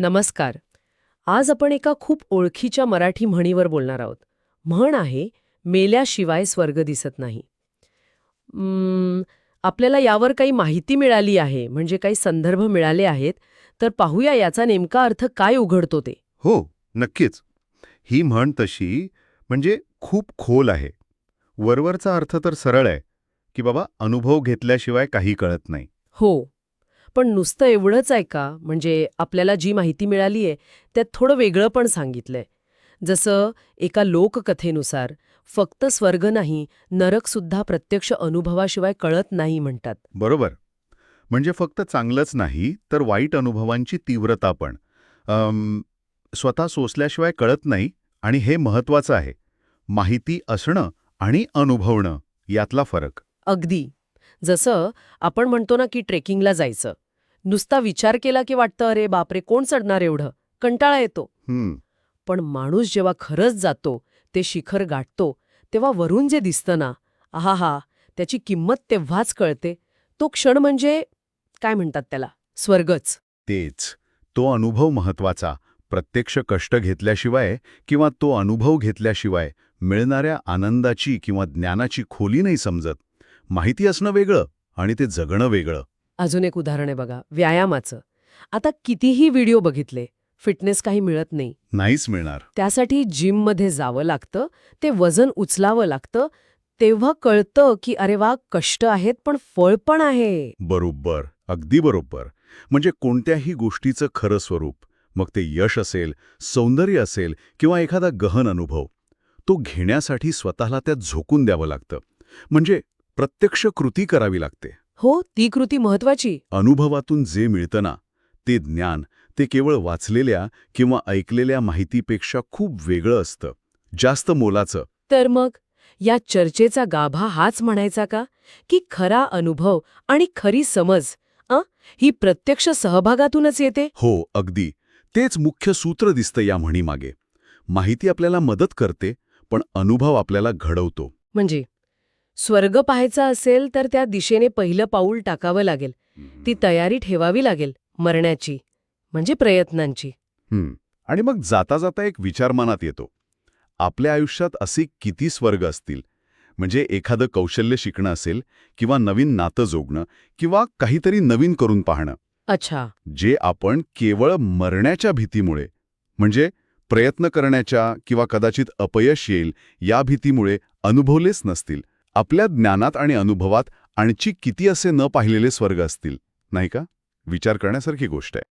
नमस्कार. आज आपण एका खूप ओळखीच्या मराठी म्हणीवर बोलणार आहोत. म्हण आहे मेल्याशिवाय स्वर्ग दिसत नाही. आपल्याला यावर काही माहिती मिळाली आहे म्हणजे काही संदर्भ मिळाले आहेत तर पाहूया याचा नेमका अर्थ काय उघडतो ते. हो नक्कीच. ही म्हण तशी म्हणजे खूप खोल आहे. वरवरचा अर्थ तर सरळ आहे की बाबा अनुभव घेतल्याशिवाय काही कळत नाही. हो. पण नुसतं एवढंच आहे का? म्हणजे आपल्याला जी माहिती मिळाली आहे त्यात थोडं वेगळं पण सांगितलंय. जसं एका लोककथेनुसार फक्त स्वर्ग नाही नरकसुद्धा प्रत्यक्ष अनुभवाशिवाय कळत नाही म्हणतात. बरोबर. म्हणजे फक्त चांगलंच नाही तर वाईट अनुभवांची तीव्रता पण. स्वतः सोसल्याशिवाय कळत नाही आणि हे महत्वाचं आहे. माहिती असणं आणि अनुभवणं यातला फरक. अगदी. जसं आपण म्हणतो ना की ट्रेकिंगला जायचं. नुसता विचार केला की वाटतं अरे बापरे कोण चढणार एवढं? कंटाळा येतो. हं, पण माणूस जेव्हा खरंच जातो ते शिखर गाठतो तेव्हा वरून जे दिसतं ना आहा त्याची किंमत तेव्हाच कळते. तो क्षण म्हणजे काय म्हणतात त्याला स्वर्गच. तेच. तो अनुभव महत्त्वाचा. प्रत्यक्ष कष्ट घेतल्याशिवाय किंवा तो अनुभव घेतल्याशिवाय मिळणाऱ्या आनंदाची किंवा ज्ञानाची खोली नाही समजत. माहिती असणं वेगळं आणि ते जगणं वेगळं. अजून एक उदाहरण आहे बघा व्यायामाचं. आता कितीही व्हिडिओ बघितले फिटनेस काही मिळत नाही. नाहीच मिळणार. त्यासाठी जिममध्ये जावं लागतं ते वजन उचलावं लागतं तेव्हा कळतं की अरे वा कष्ट आहेत पण फळ पण आहे. बरोबर अगदी बरोबर. म्हणजे कोणत्याही गोष्टीचं खरं स्वरूप मग ते यश असेल सौंदर्य असेल किंवा एखादा गहन अनुभव तो घेण्यासाठी स्वतःला त्यात झोकून द्यावं लागतं. म्हणजे प्रत्यक्ष कृती करावी लागते. हो ती कृती महत्वाची. अनुभवातून जे मिळतं ना ते ज्ञान ते केवळ वाचलेल्या किंवा ऐकलेल्या माहितीपेक्षा खूप वेगळं असतं जास्त मोलाचं. तर मग या चर्चेचा गाभा हाच म्हणायचा का? की खरा अनुभव आणि खरी समज अ? ही प्रत्यक्ष सहभागातूनच येते? हो अगदी. तेच मुख्य सूत्र दिसतं या म्हणीमागे. माहिती आपल्याला मदत करते पण अनुभव आपल्याला घडवतो. म्हणजे? स्वर्ग पाहायचा असेल तर त्या दिशेने पहिलं पाऊल टाकावं लागेल. ती तयारी ठेवावी लागेल मरण्याची म्हणजे प्रयत्नांची. आणि मग जाता जाता एक विचार मनात येतो. आपल्या आयुष्यात असे किती स्वर्ग असतील? म्हणजे एखादं कौशल्य शिकणं असेल किंवा नवीन नातं जोगणं किंवा काहीतरी नवीन करून पाहणं. अच्छा. जे आपण केवळ मरण्याच्या भीतीमुळे म्हणजे प्रयत्न करण्याच्या किंवा कदाचित अपयश येईल या भीतीमुळे अनुभवलेच नसतील. आपल्या ज्ञानात आणि अनुभवात आणखी किती असे न पाहिलेले स्वर्ग असतील? नाही का? विचार करण्यासारखी गोष्ट आहे.